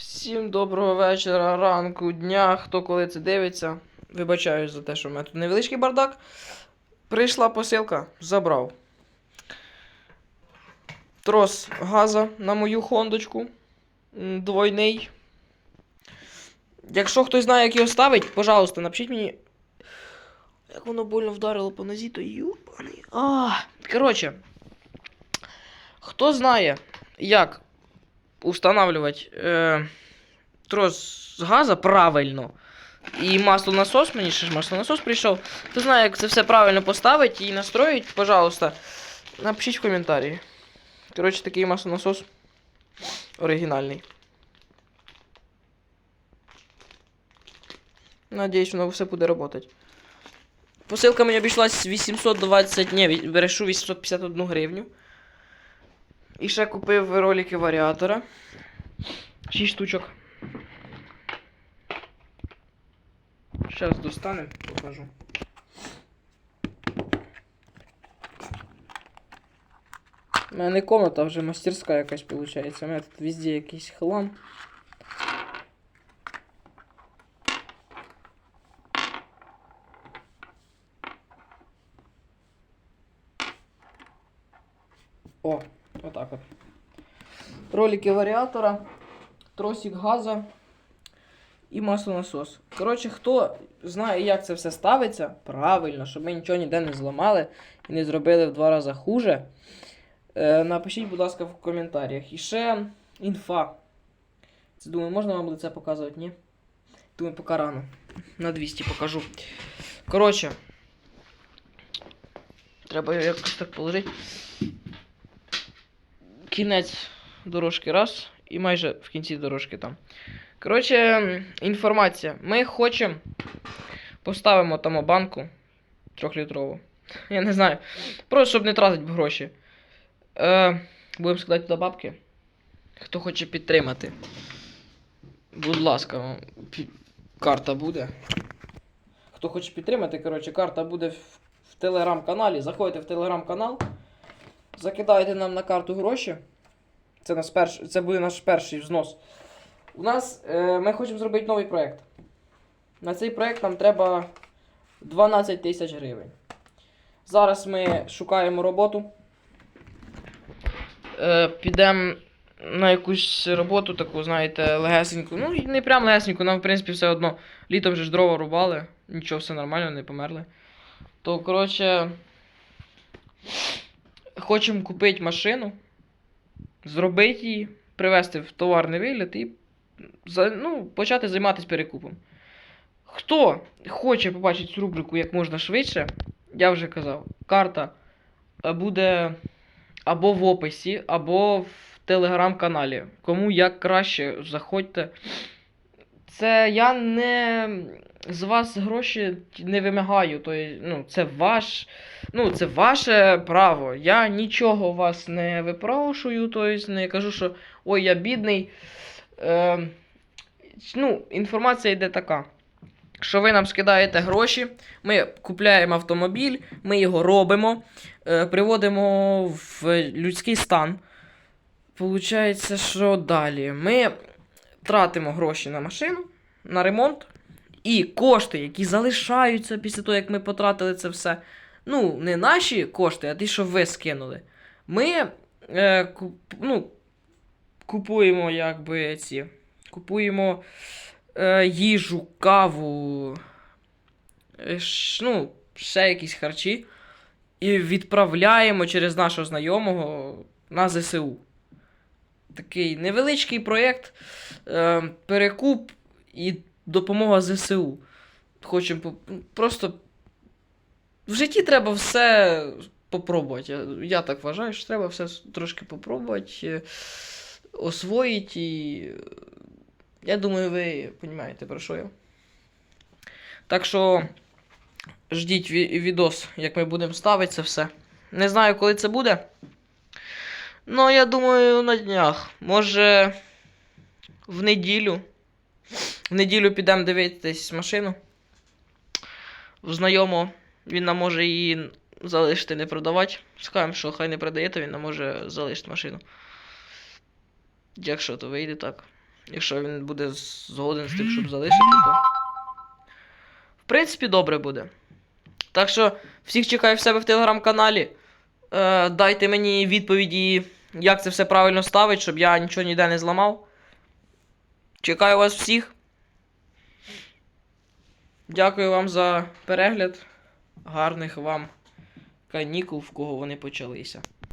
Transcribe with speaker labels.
Speaker 1: Всім доброго вечора, ранку, дня, хто коли це дивиться. Вибачаюсь за те, що в мене тут невеличкий бардак. Прийшла посилка, забрав. Трос газа на мою хондочку. Двойний. Якщо хтось знає, як його ставить, пожалуйста, напишіть мені. Як воно больно вдарило по нозі, то юбаний. А, коротше. Хто знає, як устанавливать е, трос газа правильно. І маслонасос, мені ще ж маслонасос прийшов. Хто знає, як це все правильно поставити і настроїть, пожалуйста, напишіть в коментарі. Коротше, такий маслонасос оригінальний. Надіюсь, воно все буде працювати. Посилка мені обійшлась 820, ні, берешу 851 гривню. І ще купив ролики варіатора. 6 штучок. Зараз достанемо, покажу. У мене не комната, а вже мастерська якась виходить. У мене тут везде якийсь хлам. О, отак от. Ролики варіатора, тросик газа і маслонасос. Коротше, хто знає, як це все ставиться, правильно, щоб ми нічого ніде не зламали і не зробили в два рази хуже. Е, напишіть, будь ласка, в коментарях. І ще інфа. Це думаю, можна вам це показувати, ні? Думаю, поки рано. На 200 покажу. Коротше. Треба його якось так положити. Кінець дорожки раз, і майже в кінці дорожки там. Коротше, інформація. Ми хочемо. Поставимо там банку трьохлітрову. Я не знаю. Просто щоб не тратити гроші. Е, будемо складати туди бабки. Хто хоче підтримати. Будь ласка, карта буде. Хто хоче підтримати, коротше, карта буде в, телеграм-каналі. Заходите в телеграм-канал. Закидайте нам на карту гроші. Це, наш перш... це буде наш перший взнос. У нас е, ми хочемо зробити новий проєкт. На цей проєкт нам треба 12 тисяч гривень. Зараз ми шукаємо роботу. Е, підемо на якусь роботу, таку, знаєте, легесеньку. Ну, не прям легесеньку, нам, в принципі, все одно. Літом же ж дрова рубали, нічого, все нормально, не померли. То, коротше, хочемо купити машину, зробити її, привезти в товарний вигляд і ну, почати займатися перекупом. Хто хоче побачити цю рубрику як можна швидше, я вже казав, карта е, буде або в описі, або в телеграм-каналі. Кому як краще, заходьте. Це я не з вас гроші не вимагаю. То, ну, це ваш. Ну, це ваше право. Я нічого у вас не випрошую, тобто не кажу, що ой, я бідний. Е, ну, інформація йде така. Що ви нам скидаєте гроші, ми купляємо автомобіль, ми його робимо, е, приводимо в людський стан. Получається, що далі? Ми тратимо гроші на машину, на ремонт, і кошти, які залишаються після того, як ми потратили це все. Ну, не наші кошти, а ті, що ви скинули. Ми е, куп, ну, купуємо, якби ці. Купуємо е, їжу, каву, е, ш, ну, ще якісь харчі. І відправляємо через нашого знайомого на ЗСУ. Такий невеличкий проєкт. Е, перекуп і допомога ЗСУ. Хочемо просто. В житті треба все попробувати. Я, так вважаю, що треба все трошки попробувати, е, освоїти і. Я думаю, ви розумієте, про що я. Так що ждіть ві- відос, як ми будемо ставити це все. Не знаю, коли це буде. Ну, я думаю, на днях. Може, в неділю. В неділю підемо дивитись машину. В знайомого. Він нам може її залишити, не продавати. Скажемо, що хай не продає, то він нам може залишити машину. Якщо то вийде так. Якщо він буде згоден з тим, щоб залишити, то. В принципі, добре буде. Так що, всіх чекаю в себе в телеграм-каналі. Е, дайте мені відповіді, як це все правильно ставить, щоб я нічого ніде не зламав. Чекаю вас всіх. Дякую вам за перегляд. Гарних вам канікул, в кого вони почалися.